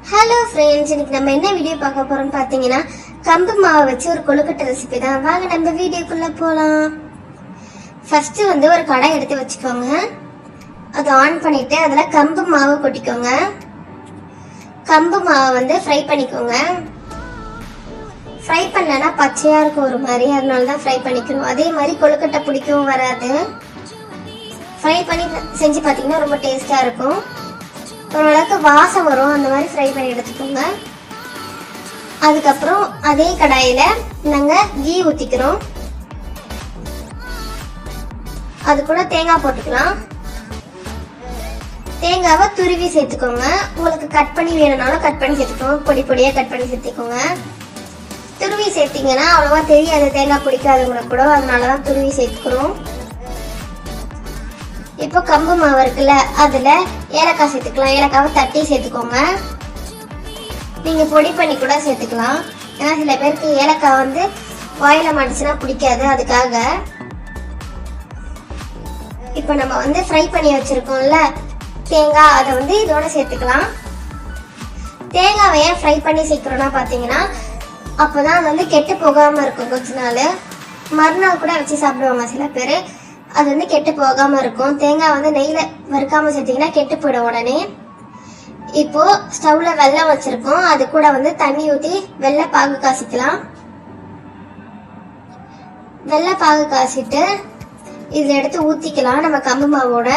Hello friends இன்னைக்கு நம்ம என்ன வீடியோ பார்க்க போறோம்னு பார்த்தீங்கன்னா கம்பு மாவை வச்சு ஒரு கொழுக்கட்டை ரெசிபி தான். வாங்க நம்ம வீடியோக்குள்ள போகலாம் ஃபர்ஸ்ட் வந்து ஒரு கடாய் எடுத்து வச்சுக்கோங்க. அதை ஆன் பண்ணிட்டு அதில் கம்பு மாவு கொட்டிக்கோங்க. கம்பு மாவை வந்து ஃப்ரை பண்ணிக்கோங்க. ஃப்ரை பண்ணலன்னா பச்சையாக இருக்கும் ஒரு மாதிரி. அதனால தான் ஃப்ரை பண்ணிக்கணும். அதே மாதிரி கொழுக்கட்டை பிடிக்கவும் வராது. ஃப்ரை பண்ணி செஞ்சு பார்த்தீங்கன்னா ரொம்ப டேஸ்டாக இருக்கும். ஓரளவுக்கு வாசம் வரும். அந்த மாதிரி ஃப்ரை பண்ணி எடுத்துக்கோங்க. அதுக்கப்புறம் அதே கடாயில் நாங்கள் கீ ஊற்றிக்கிறோம் அது கூட தேங்காய் போட்டுக்கலாம். தேங்காவை துருவி சேர்த்துக்கோங்க. உங்களுக்கு கட் பண்ணி வேணும்னாலும் கட் பண்ணி சேர்த்துக்கோங்க. பொடி பொடியாக கட் பண்ணி சேர்த்துக்கோங்க. துருவி சேர்த்திங்கன்னா அவ்வளோவா தெரியாது. தேங்காய் பிடிக்காதவங்களுக்கு கூட. அதனால தான் துருவி சேர்த்துக்கிறோம். இப்போ கம்பு மாவு இருக்குல்ல அதுல ஏலக்காய் சேர்த்துக்கலாம். ஏலக்காவை தட்டி சேர்த்துக்கோங்க. நீங்க பொடி பண்ணி கூட சேர்த்துக்கலாம். ஏன்னா சில பேருக்கு ஏலக்காய் வந்து வாயில மாட்டுச்சுன்னா பிடிக்காது. அதுக்காக இப்போ நம்ம வந்து ஃப்ரை பண்ணி வச்சிருக்கோம்ல தேங்காய் அதை வந்து இதோட சேர்த்துக்கலாம். தேங்காவை ஏன் ஃப்ரை பண்ணி சேர்க்குறோன்னா பார்த்தீங்கன்னா அப்போதான் அது வந்து கெட்டு போகாமல் இருக்கும் கொஞ்ச நாள். மறுநாள் கூட வச்சு சாப்பிடுவாங்க சில பேர். அது வந்து கெட்டு போகாம இருக்கும். தேங்காய் வந்து நெய்ல வறுக்காம சேர்த்தீங்கன்னா கெட்டு போயிடும் உடனே. இப்போ ஸ்டவ்ல வெல்லம் வச்சிருக்கோம். அது கூட வந்து தண்ணி ஊத்தி வெள்ளை பாகு காசிக்கலாம் வெள்ளை பாகு காசிட்டு இதுல எடுத்து ஊத்திக்கலாம் நம்ம கம்பு மாவோட.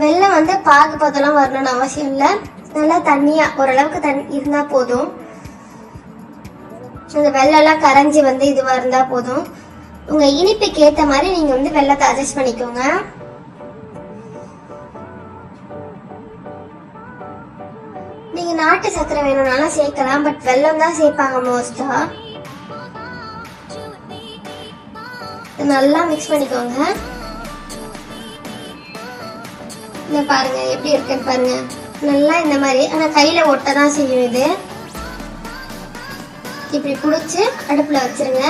வெள்ளம் வந்து பாகு பதெல்லாம் வரணும்னு அவசியம் இல்லை. நல்லா தண்ணியா ஓரளவுக்கு தண்ணி இருந்தா போதும். அந்த வெள்ளம்லாம் கரைஞ்சி வந்து இதுவா இருந்தா போதும். உங்க இனிப்புக்கு ஏத்த மாதிரி நீங்க வந்து வெள்ளத்தை அட்ஜஸ்ட் பண்ணிக்கோங்க. நீங்க நாட்டு சர்க்கரை வேணும்னாலும் சேர்க்கலாம் பட் வெல்லம் தான் சேர்ப்பாங்க மோஸ்டா நல்லா மிக்ஸ் பண்ணிக்கோங்க. இந்த பாருங்க எப்படி இருக்குன்னு பாருங்க. நல்லா இந்த மாதிரி ஆனா கையில ஒட்ட தான் செய்யும் இது. இப்படி பிடிச்சி அடுப்புல வச்சிருங்க.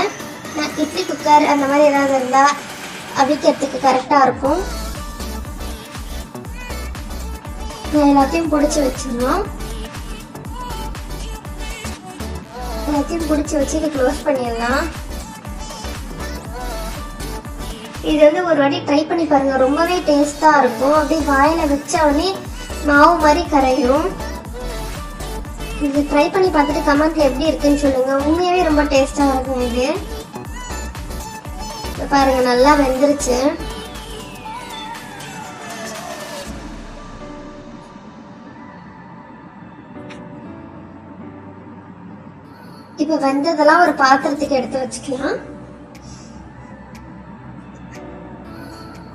இட்லி குக்கர் அந்த மாதிரி ஏதாவது இருந்தால் அவிக்கிறதுக்கு கரெக்டாக இருக்கும். நான் எல்லாத்தையும் பிடிச்சி வச்சிடணும். எல்லாத்தையும் பிடிச்சி வச்சு இதை க்ளோஸ் பண்ணிடலாம். இது வந்து ஒரு வாட்டி ட்ரை பண்ணி பாருங்கள் ரொம்பவே டேஸ்ட்டாக இருக்கும். அப்படியே வாயில் வச்ச உடனே மாவு மாதிரி கரையும். இது ட்ரை பண்ணி பார்த்துட்டு கமெண்ட்டில் எப்படி இருக்குன்னு சொல்லுங்கள் உண்மையாகவே ரொம்ப டேஸ்ட்டாக இருக்கும் இது. பாருங்க நல்லா வெந்துருச்சு. இப்ப வெந்ததெல்லாம் ஒரு பாத்திரத்துக்கு எடுத்து வச்சுக்கலாம்.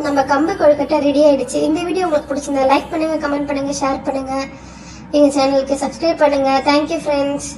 நம்ம கம்பு கொழுக்கட்டை ரெடி ஆயிடுச்சு. இந்த வீடியோ உங்களுக்கு பிடிச்சிருந்தா லைக் பண்ணுங்க கமெண்ட் பண்ணுங்க ஷேர் பண்ணுங்க. எங்க சேனலுக்கு சப்ஸ்கிரைப் பண்ணுங்க. Thank you friends